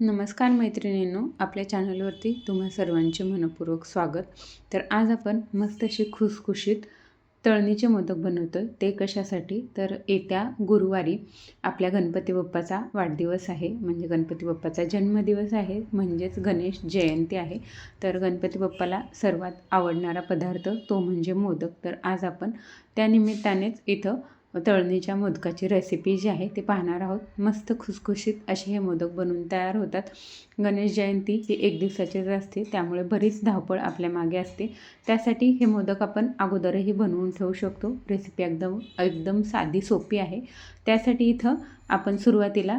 नमस्कार मैत्रिणींनो आपल्या चॅनलवरती तुम्हा सर्वांचे मनपूर्वक स्वागत. तर आज आपण मस्त अशी खुसखुशीत तळणीचे मोदक बनवतो आहे ते कशासाठी? तर येत्या गुरुवारी आपल्या गणपती बाप्पाचा वाढदिवस आहे. म्हणजे गणपती बाप्पाचा जन्मदिवस आहे. म्हणजेच गणेश जयंती आहे. तर गणपती बाप्पाला सर्वात आवडणारा पदार्थ तो म्हणजे मोदक. तर आज आपण त्यानिमित्तानेच इथं तळणीच्या मोदकाची रेसिपी जी आहे ती पाहणार आहोत. मस्त खुसखुशीत असे हे मोदक बनवून तयार होतात. गणेश जयंती ही एक दिवसाचीच असते त्यामुळे बरीच धावपळ आपल्या मागे असते. त्यासाठी हे मोदक आपण अगोदरही बनवून ठेवू शकतो. रेसिपी एकदम एकदम साधी सोपी आहे. त्यासाठी इथं आपण सुरुवातीला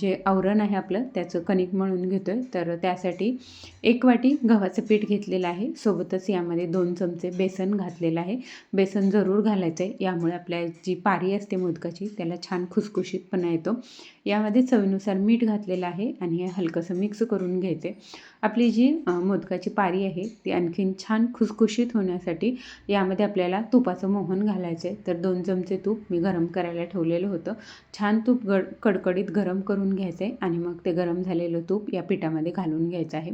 जे आवरण आहे आपलं त्याचं कणिक मळून घेतो आहे तर त्यासाठी एक वाटी गव्हाचं पीठ घेतलेलं आहे. सोबतच यामध्ये दोन चमचे बेसन घातलेलं आहे. बेसन जरूर घालायचं आहे यामुळे आपल्या जी पारी असते मोदकाची त्याला छान खुसखुशीतपणा येतो. यामध्ये चवीनुसार मीठ घातलेलं आहे आणि हे हलकंसं मिक्स करून घ्यायचे आपली जी मोदकाची पारी आहे ती आणखीन छान खुसखुशीत होण्यासाठी यामध्ये आपल्याला तुपाचं मोहन घालायचं आहे तर दोन चमचे तूप मी गरम करायला ठेवलेलं होतं. छान तूप गड कडकडीत गरम करून घ्यायचं आहे आणि मग ते गरम झालेलं तूप या पिठामध्ये घालून घ्यायचं आहे.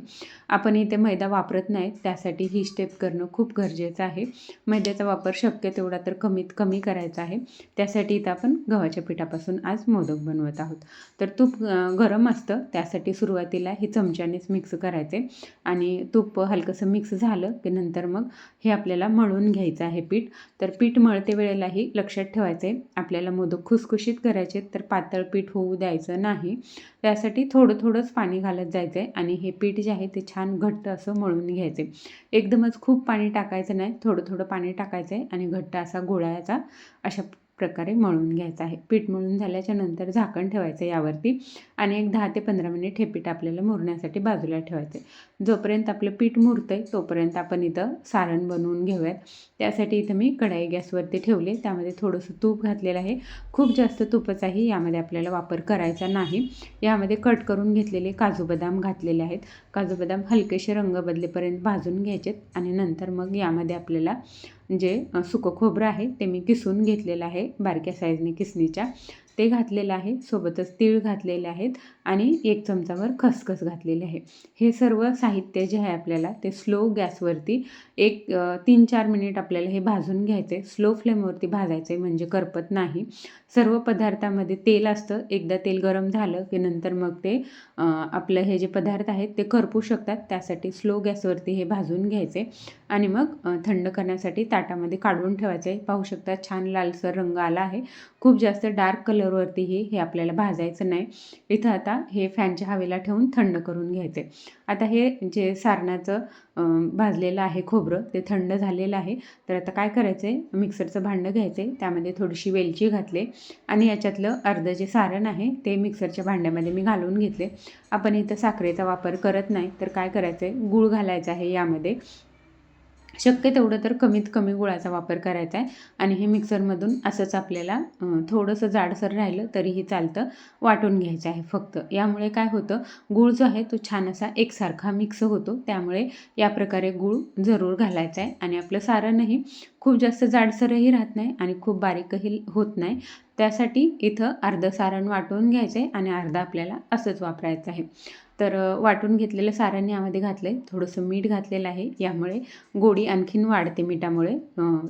आपण इथे मैदा वापरत नाही त्यासाठी ही स्टेप करणं खूप गरजेचं आहे. मैद्याचा वापर शक्य तेवढा तर कमीत कमी करायचा आहे. त्यासाठी इथं आपण गव्हाच्या पिठापासून आज मोदक बनवत आहोत. तर तूप गरम असतं त्यासाठी सुरुवातीला हे चमच्यानेच मिक्स करायचे आणि तूप हलकंसं मिक्स झालं की नंतर मग हे आपल्याला मळून घ्यायचं आहे पीठ. तर पीठ मळते वेळेलाही लक्षात ठेवायचं आहे आपल्याला मोदक खुसखुशीत करायचे तर पातळ पीठ होऊ द्यायचं नाही. त्यासाठी थोडं थोडंच पाणी घालत जायचं आहे आणि हे पीठ जे आहे ते छान घट्ट असं मळून घ्यायचे एकदमच खूप पाणी टाकायचं नाही थोडं थोडं पाणी टाकायचं आहे आणि घट्ट असा गोळायचा अशा प्रकारे मळून घ्यायचं आहे. पीठ मळून झाल्याच्यानंतर झाकण ठेवायचं यावरती आणि एक दहा ते पंधरा मिनिट हे पीठ आपल्याला मुरण्यासाठी बाजूला ठेवायचं आहे जोपर्यंत आपलं पीठ मुरतं आहे तोपर्यंत आपण इथं सारण बनवून घेऊयात. त्यासाठी इथं मी कढाई गॅसवरती ठेवले. त्यामध्ये थोडंसं तूप घातलेलं आहे. खूप जास्त तुपाचाही यामध्ये आपल्याला वापर करायचा नाही. यामध्ये कट करून घेतलेले काजू बदाम घातलेले आहेत. काजू बदाम हलकेसे रंग बदलेपर्यंत भाजून घ्यायचेत आणि नंतर मग यामध्ये आपल्याला जे सुकं खोबरं आहे ते मी किसून घेतलेलं आहे बारक्या साईजने किसणीच्या. ते घातलेलं आहे. सोबतच तीळ घातलेले आहेत आणि एक चमचावर खसखस घातलेले आहे. हे सर्व साहित्य जे आहे आपल्याला ते स्लो गॅसवरती एक तीन चार मिनिट आपल्याला हे भाजून घ्यायचे. स्लो फ्लेमवरती भाजायचे म्हणजे करपत नाही. सर्व पदार्थामध्ये तेल असतं. एकदा तेल गरम झालं की नंतर मग ते आपलं हे जे पदार्थ आहेत ते करपू शकतात. त्यासाठी स्लो गॅसवरती हे भाजून घ्यायचे आणि मग थंड करण्यासाठी ताटामध्ये काढून ठेवायचे. पाहू शकता छान लालसर रंग आला आहे. खूप जास्त डार्क कलर कलरवरतीही हे आपल्याला भाजायचं नाही. इथं आता हे फॅनच्या हवेला ठेवून थंड करून घ्यायचे. आता हे जे सारणाचं भाजलेलं आहे खोबरं ते थंड झालेलं आहे. तर आता काय करायचं आहे मिक्सरचं भांडं घ्यायचं आहे त्यामध्ये थोडीशी वेलची घातले. आणि याच्यातलं अर्धं जे सारण आहे ते मिक्सरच्या भांड्यामध्ये मी घालून घेतले. आपण इथं साखरेचा वापर करत नाही. तर काय करायचं आहे गूळ घालायचं आहे यामध्ये. शक्य तेवढं तर कमीत कमी गुळाचा वापर करायचा आहे. आणि हे मिक्सरमधून असंच आपल्याला थोडंसं जाडसर राहिलं तरीही चालतं वाटून घ्यायचं आहे फक्त. यामुळे काय होतं गूळ जो आहे तो छान असा एकसारखा मिक्स होतो. त्यामुळे या प्रकारे गूळ जरूर घालायचा आहे. आणि आपलं सारणही खूप जास्त जाडसरही राहत नाही आणि खूप बारीकही होत नाही. त्यासाठी इथं अर्धं सारण वाटून घ्यायचं आहे आणि अर्धा आपल्याला असंच वापरायचं आहे. तर वाटून घेतलेलं सारण यामध्ये घातलं आहे थोडंसं मीठ घातलेलं आहे. यामुळे गोडी आणखीन वाढते मिठामुळे.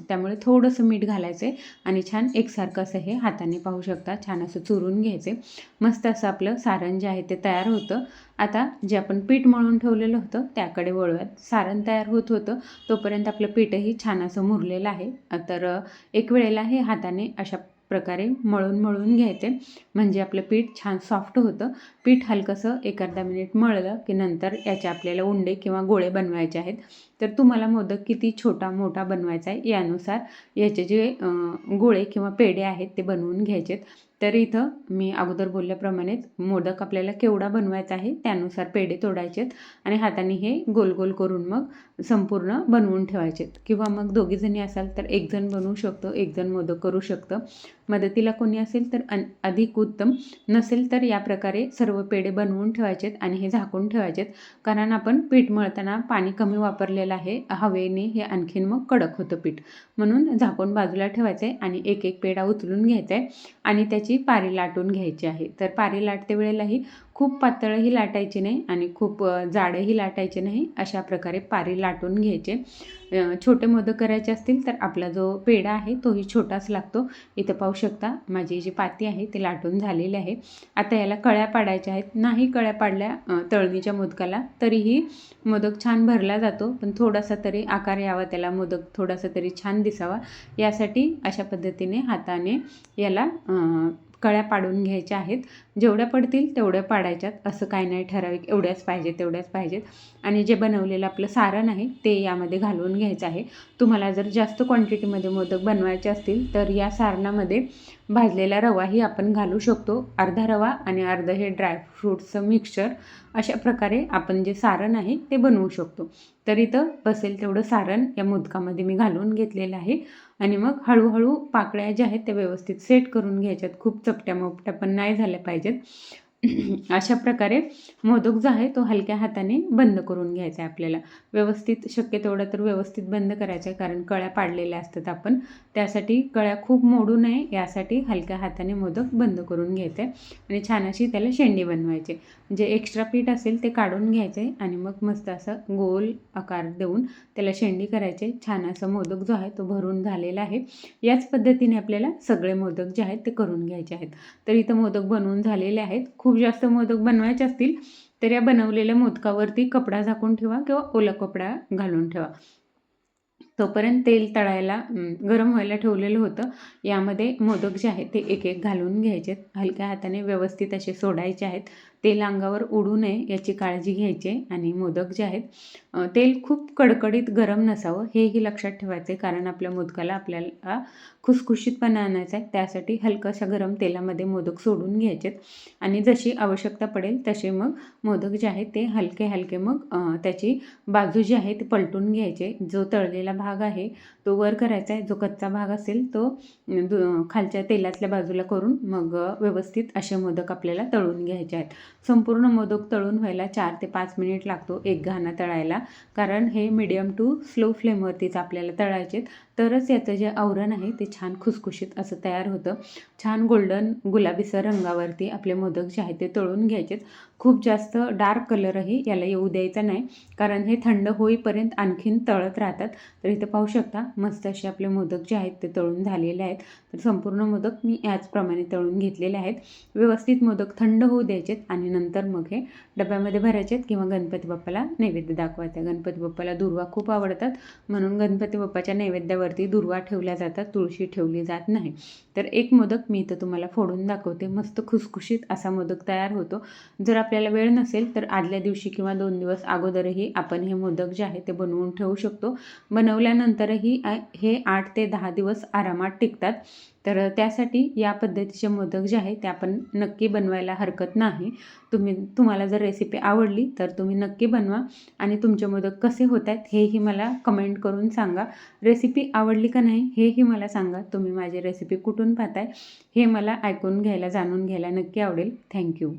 त्यामुळे थोडंसं मीठ घालायचं आहे आणि छान एकसारखं असं हे हाताने पाहू शकता. छान असं चुरून घ्यायचे. मस्त असं आपलं सारण जे आहे ते तयार होतं. आता जे आपण पीठ मळून ठेवलेलं होतं त्याकडे वळूयात. सारण तयार होत होतं. तोपर्यंत आपलं पीठही छान असं मुरलेलं आहे. तर एक वेळेला हे हाताने अशा प्रकारे मळून मळून घ्यायचे. म्हणजे आपलं पीठ छान सॉफ्ट होतं. पीठ हलकंसं एक अर्धा मिनिट मळलं की नंतर याचे आपल्याला उंडे किंवा गोळे बनवायचे आहेत. तर तुम्हाला मोदक किती छोटा मोठा बनवायचा आहे यानुसार याचे जे गोळे किंवा पेढे आहेत ते बनवून घ्यायचेत तर इथं मी अगोदर बोलल्याप्रमाणेच मोदक आपल्याला केवढा बनवायचा आहे त्यानुसार पेढे तोडायचेत आणि हाताने हे गोल गोल करून मग संपूर्ण बनवून ठेवायचेत किंवा मग दोघीजणी असाल तर एकजण बनवू शकतो एकजण मोदक करू शकतं. मदतीला कोणी असेल तर अन अधिक उत्तम नसेल तर या प्रकारे सर्व पेढे बनवून ठेवायचेत आणि हे झाकून ठेवायचेत. कारण आपण पीठ मळताना पाणी कमी वापरलेलं आहे. हवेने हे आणखीन मग कडक होतं पीठ. म्हणून झाकून बाजूला ठेवायचं आहे आणि एक एक पेढा उचलून घ्यायचा आहे आणि त्याची पारी लाटून घ्यायची आहे. तर पारी लाटते वेळेलाही खूप पातळही लाटायची नाही आणि खूप जाडंही लाटायचे नाही अशा प्रकारे पारी लाटून घ्यायचे. छोटे मोदक करायचे असतील तर आपला जो पेढा आहे तोही छोटाच लागतो. इथं पाहू शकता माझी जी पाती आहे ती लाटून झालेली आहे. आता याला कळ्या पाडायच्या आहेत. नाही कळ्या पाडल्या तळणीच्या मोदकाला तरीही मोदक छान भरला जातो. पण थोडासा तरी आकार यावा त्याला मोदक थोडासा तरी छान दिसावा. यासाठी अशा पद्धतीने हाताने याला कळ्या पाडून घ्यायच्या आहेत. जेवढ्या पडतील तेवढ्या पाडायच्यात. असं काही नाही ठराविक एवढ्याच पाहिजेत तेवढ्याच पाहिजेत. आणि जे बनवलेलं आपलं सारण आहे ते यामध्ये घालून घ्यायचं आहे. तुम्हाला जर जास्त क्वांटिटीमध्ये मोदक बनवायचे असतील तर या सारणामध्ये भाजलेला रवाही आपण घालू शकतो. अर्धा रवा आणि अर्धं हे ड्रायफ्रूटचं मिक्सचर अशा प्रकारे आपण जे सारण आहे ते बनवू शकतो. तर इथं बसेल तेवढं सारण या मोदकामध्ये मी घालून घेतलेलं आहे. आणि मग हळूहळू पाकळ्या ज्या आहेत त्या व्यवस्थित सेट करून घ्यायच्यात. खूप चपट्या मोपट्या पण नाही झाल्या पाहिजेत. अशा प्रकारे मोदक जो आहे तो हलक्या हाताने बंद करून घ्यायचा आहे आपल्याला. व्यवस्थित शक्य तेवढं तर व्यवस्थित बंद करायचं आहे कारण कळ्या पाडलेल्या असतात आपण. त्यासाठी कळ्या खूप मोडू नये यासाठी हलक्या हाताने मोदक बंद करून घ्यायचे आणि छान अशी त्याला शेंडी बनवायची जे म्हणजे एक्स्ट्रा पीठ असेल ते काढून घ्यायचे आणि मग मस्त असं गोल आकार देऊन त्याला शेंडी करायचे छान असं मोदक जो आहे तो भरून झालेला आहे. याच पद्धतीने आपल्याला सगळे मोदक जे आहेत ते करून घ्यायचे आहेत. तर इथं मोदक बनवून झालेले आहेत. खूप खूप जास्त मोदक बनवायचे असतील तर या बनवलेल्या मोदकावरती कपडा झाकून ठेवा किंवा ओला कपडा घालून ठेवा. तोपर्यंत तेल तळायला गरम व्हायला ठेवलेलं होतं. यामध्ये मोदक जे आहेत ते एक एक घालून घ्यायचे हलक्या हाताने व्यवस्थित असे सोडायचे आहेत. तेल अंगावर उडू नये याची काळजी घ्यायची आणि मोदक जे आहेत तेल खूप कडकडीत गरम नसावं हेही लक्षात ठेवायचे कारण आपल्या मोदकाला आपल्याला खुसखुशीतपणा आणायचा आहे. त्यासाठी हलकाशा गरम तेलामध्ये मोदक सोडून घ्यायचेत आणि जशी आवश्यकता पडेल तसे मग मोदक जे आहेत ते हलके हलके मग त्याची बाजू जी आहे ती पलटून घ्यायचे. जो तळलेला भाग आहे तो वर करायचा आहे. जो कच्चा भाग असेल तो खालच्या तेलातल्या बाजूला करून मग व्यवस्थित असे मोदक आपल्याला तळून घ्यायचे आहेत. संपूर्ण मोदक तळून व्हायला चार ते पाच मिनिट लागतो एक घाणा तळायला. कारण हे मिडियम टू स्लो फ्लेमवरतीच आपल्याला तळायचेत. तरच याचं जे आवरण आहे ते छान खुसखुशीत असं तयार होतं. छान गोल्डन गुलाबीसर रंगावरती आपले मोदक जे आहेत ते तळून घ्यायचेत. खूप जास्त डार्क कलरही याला येऊ द्यायचा नाही कारण हे थंड होईपर्यंत आणखीन तळत राहतात. तर इथं पाहू शकता मस्त असे आपले मोदक जे आहेत ते तळून झालेले आहेत. तर संपूर्ण मोदक मी याचप्रमाणे तळून घेतलेले आहेत. व्यवस्थित मोदक थंड होऊ द्यायचेत आणि नंतर मग हे डब्यामध्ये भरायचेत किंवा गणपती बाप्पाला नैवेद्य दाखवायचा. गणपती बाप्पाला दुर्वा खूप आवडतात. म्हणून गणपती बाप्पाच्या नैवेद्यावर नैवेद्यावरती दुर्वा ठेवल्या जातात तुळशी ठेवली जात नाही. तर एक मोदक मी इथं तुम्हाला फोडून दाखवते. मस्त खुसखुशीत असा मोदक तयार होतो. जर आपल्याला वेळ नसेल तर आदल्या दिवशी किंवा दोन दिवस अगोदरही आपण हे मोदक जे आहे ते बनवून ठेवू शकतो. बनवल्यानंतरही हे आठ ते दहा दिवस आरामात टिकतात. तर त्यासाठी या पद्धतीचे मोदक जे आहे ते आपण नक्की बनवायला हरकत नाही. तुम्ही तुम्हाला जर रेसिपी आवडली तर तुम्ही नक्की बनवा. आणि तुमचे मोदक कसे होत आहेत हेही मला कमेंट करून सांगा. रेसिपी आवडली का नाही हेही मला सांगा. तुम्ही माझी रेसिपी कुठून पाहताय हे मला ऐकून घ्यायला जाणून घ्यायला नक्की आवडेल. थँक्यू